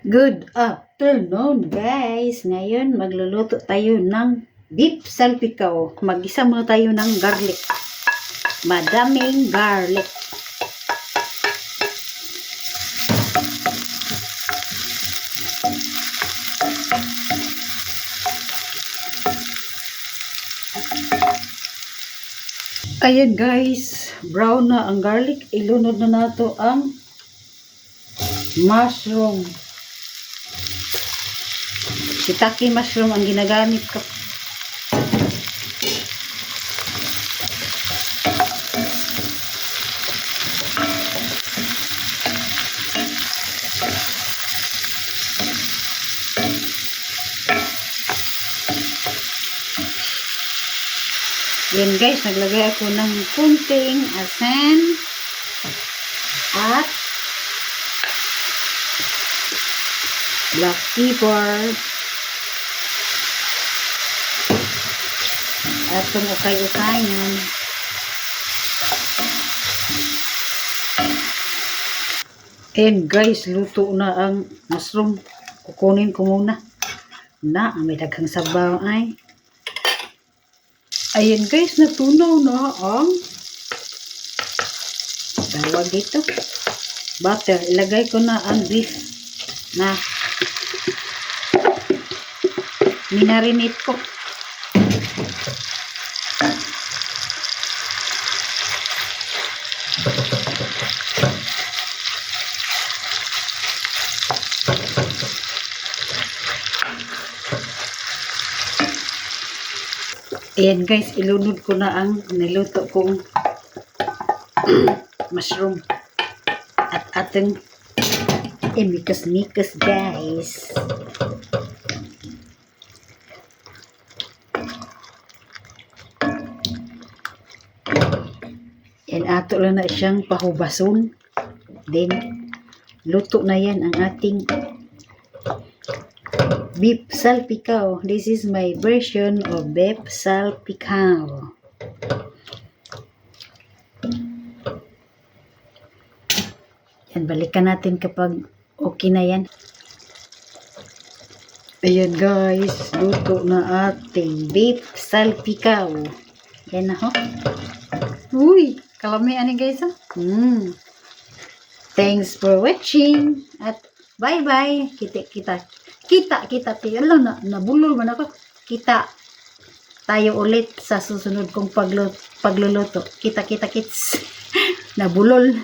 Good afternoon guys! Ngayon magluluto tayo ng beef salpikaw. Mag-isa muna tayo ng garlic. Madaming garlic. Ayan guys, brown na ang garlic. Ilunod na nato ang mushroom. Shiitake mushroom ang ginagamit ko. Yan guys, naglagay ako ng kunting asin at black pepper at itong ukay-ukayan and guys luto na ang mushroom. Kukunin ko muna. Na may daghang sabaw ay. Ayan guys natunaw na ang tawag dito. Butter ilagay ko na ang beef na minarinate ko. Ayan guys, ilunod ko na ang niluto kong mushroom at ating imikas-mikas guys. Yan ato lang na siyang pahubason. Then, luto na yan ang ating beef salpikaw. This is my version of beef salpikaw. Yan, balikan natin kapag okay na yan. Ayan guys, luto na ating beef salpikaw. Yan na ho. Uy, kalami ani guys ha. Hmm. Thanks for watching at bye bye. Kita kita tayo lang na nabulol man ako. Kita tayo ulit sa susunod kong paglo, pagluluto. Kita kita kits. nabulol.